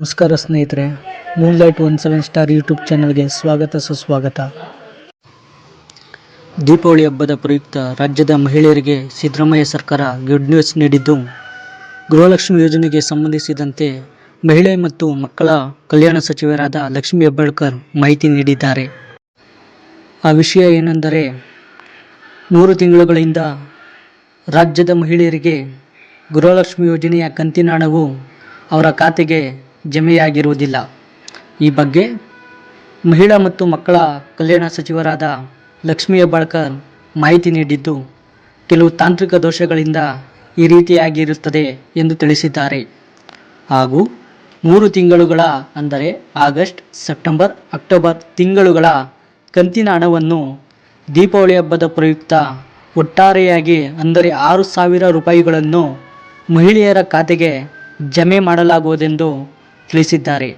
ನಮಸ್ಕಾರ ಸ್ನೇಹಿತರೆ moonlight one seven star YouTube ಚಾನಲ್ಗೆ ಸ್ವಾಗತ, ಸುಸ್ವಾಗತ. ದೀಪಾವಳಿ ಹಬ್ಬದ ಪ್ರಯುಕ್ತ ರಾಜ್ಯದ ಮಹಿಳೆಯರಿಗೆ ಸಿದ್ದರಾಮಯ್ಯ ಸರ್ಕಾರ ಗುಡ್ ನ್ಯೂಸ್ ನೀಡಿದ್ದು, ಗೃಹಲಕ್ಷ್ಮಿ ಯೋಜನೆಗೆ ಸಂಬಂಧಿಸಿದಂತೆ ಮಹಿಳೆ ಮತ್ತು ಮಕ್ಕಳ ಕಲ್ಯಾಣ ಸಚಿವರಾದ ಲಕ್ಷ್ಮೀ ಹೆಬ್ಬಾಳ್ಕರ್ ಮಾಹಿತಿ ನೀಡಿದ್ದಾರೆ. ಆ ವಿಷಯ ಏನೆಂದರೆ, ಮೂರು ತಿಂಗಳುಗಳಿಂದ ರಾಜ್ಯದ ಮಹಿಳೆಯರಿಗೆ ಗೃಹಲಕ್ಷ್ಮಿ ಯೋಜನೆಯ ಕಂತಿನ ಹಣವು ಅವರ ಖಾತೆಗೆ ಜಮೆಯಾಗಿರುವುದಿಲ್ಲ. ಈ ಬಗ್ಗೆ ಮಹಿಳಾ ಮತ್ತು ಮಕ್ಕಳ ಕಲ್ಯಾಣ ಸಚಿವರಾದ ಲಕ್ಷ್ಮೀ ಹೆಬ್ಬಾಳ್ಕರ್ ಮಾಹಿತಿ ನೀಡಿದ್ದು, ಕೆಲವು ತಾಂತ್ರಿಕ ದೋಷಗಳಿಂದ ಈ ರೀತಿಯಾಗಿರುತ್ತದೆ ಎಂದು ತಿಳಿಸಿದ್ದಾರೆ. ಹಾಗೂ ಮೂರು ತಿಂಗಳುಗಳ ಅಂದರೆ ಆಗಸ್ಟ್, ಸೆಪ್ಟೆಂಬರ್, ಅಕ್ಟೋಬರ್ ತಿಂಗಳುಗಳ ಕಂತಿನ ಹಣವನ್ನು ದೀಪಾವಳಿ ಹಬ್ಬದ ಪ್ರಯುಕ್ತ ಒಟ್ಟಾರೆಯಾಗಿ ಅಂದರೆ ಆರು ಸಾವಿರ ರೂಪಾಯಿಗಳನ್ನು ಮಹಿಳೆಯರ ಖಾತೆಗೆ ಜಮೆ ಮಾಡಲಾಗುವುದೆಂದು ತಿಳಿಸಿದ್ದಾರೆ.